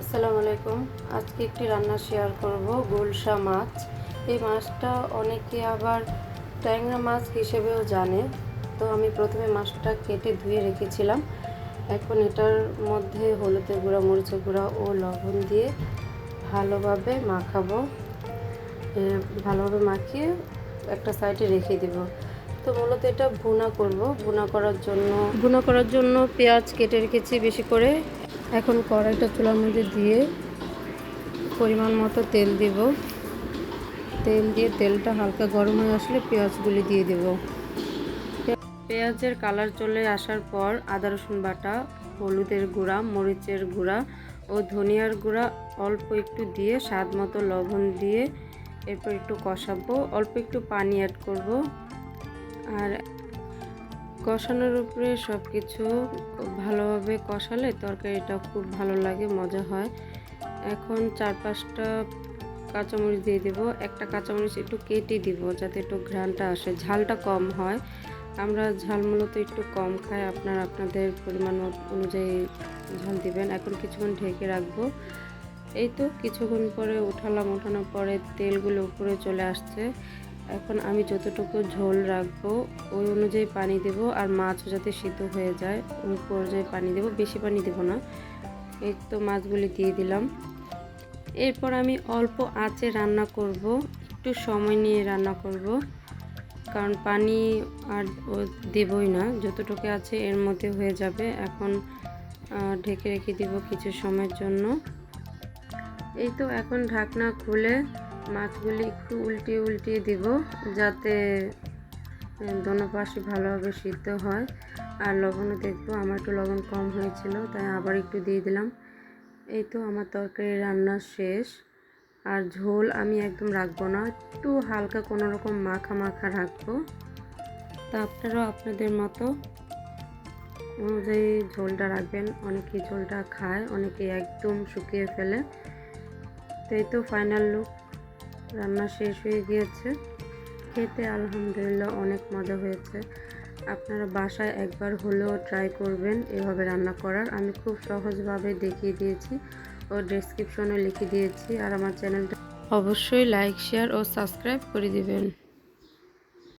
আসসালামু আলাইকুম। আজকে একটি রান্না শেয়ার করব, গুলশা মাছ। এই মাছটা অনেকে আবার ট্যাংরা মাছ হিসেবেও জানে। তো আমি প্রথমে মাছটা কেটে ধুয়ে রেখেছিলাম। এখন এটার মধ্যে হলুদের গুঁড়া, মরিচের গুঁড়া ও লবণ দিয়ে ভালোভাবে মাখাবো। ভালোভাবে মাখিয়ে একটা সাইডে রেখে দেব। তো মূলত এটা ভুনা করব। ভুনা করার জন্য ভুনা করার জন্য পেঁয়াজ কেটে রেখেছি বেশি করে। এখন কড়াইটা চুলার মধ্যে দিয়ে পরিমাণ মতো তেল দিব। তেল দিয়ে তেলটা হালকা গরম হয়ে আসলে পেঁয়াজগুলি দিয়ে দেব। পেঁয়াজের কালার চলে আসার পর আদা, রসুন বাটা, হলুদের গুঁড়া, মরিচের গুঁড়া ও ধনিয়ার গুঁড়া অল্প একটু দিয়ে স্বাদ মতো লবণ দিয়ে এরপর একটু কষাবো। অল্প একটু পানি অ্যাড করব। আর কষানোর উপরে সব কিছু ভালোভাবে কষালে তরকারিটা খুব ভালো লাগে, মজা হয়। এখন চার পাঁচটা কাঁচামরিচ দিয়ে দেবো। একটা কাঁচামরিচ একটু কেটে দিব যাতে একটু ঘ্রাণটা আসে। ঝালটা কম হয়। আমরা ঝাল মূলত একটু কম খাই। আপনার আপনাদের পরিমাণ অনুযায়ী ঝাল দিবেন। এখন কিছুক্ষণ ঢেকে রাখব। এই তো কিছুক্ষণ পরে উঠালাম। উঠানোর পরে তেলগুলো উপরে চলে আসছে। এখন আমি যতটুকু ঝোল রাখব, ওই অনুযায়ী পানি দেব আর মাছও যাতে সিদ্ধ হয়ে যায় ওই পর্যায়ে পানি দেব, বেশি পানি দেব না। এই তো মাছগুলি দিয়ে দিলাম। এরপর আমি অল্প আঁচে রান্না করব, একটু সময় নিয়ে রান্না করব, কারণ পানি আর দেবই না, যতটুকু আছে এর মধ্যে হয়ে যাবে। এখন ঢেকে রেখে দিব কিছু সময়ের জন্য। এই তো এখন ঢাকনা খুলে মাছগুলি একটু উল্টিয়ে উল্টিয়ে দিব যাতে দোনো পাশে ভালোভাবে সিদ্ধ হয়। আর লবণও দেখব, আমার একটু লবণ কম হয়েছিল, তাই আবার একটু দিয়ে দিলাম। এই তো আমার তরকারি রান্না শেষ। আর ঝোল আমি একদম রাখব না, একটু হালকা কোনো রকম মাখা মাখা রাখব। তা আপনারাও আপনাদের মতো অনুযায়ী ঝোলটা রাখবেন। অনেকে ঝোলটা খায়, অনেকে একদম শুকিয়ে ফেলে। তো এই তো ফাইনাল লুক রান্না শেষ হয়ে গিয়েছে। খেতে আলহামদুলিল্লাহ অনেক মজা হয়েছে। আপনারা বাসায় একবার হলেও ট্রাই করবেন এভাবে রান্না করার। আমি খুব সহজভাবে দেখিয়ে দিয়েছি ও ডেসক্রিপশনে লিখে দিয়েছি। আর আমার চ্যানেলটা অবশ্যই লাইক শেয়ার ও সাবস্ক্রাইব করে দিবেন।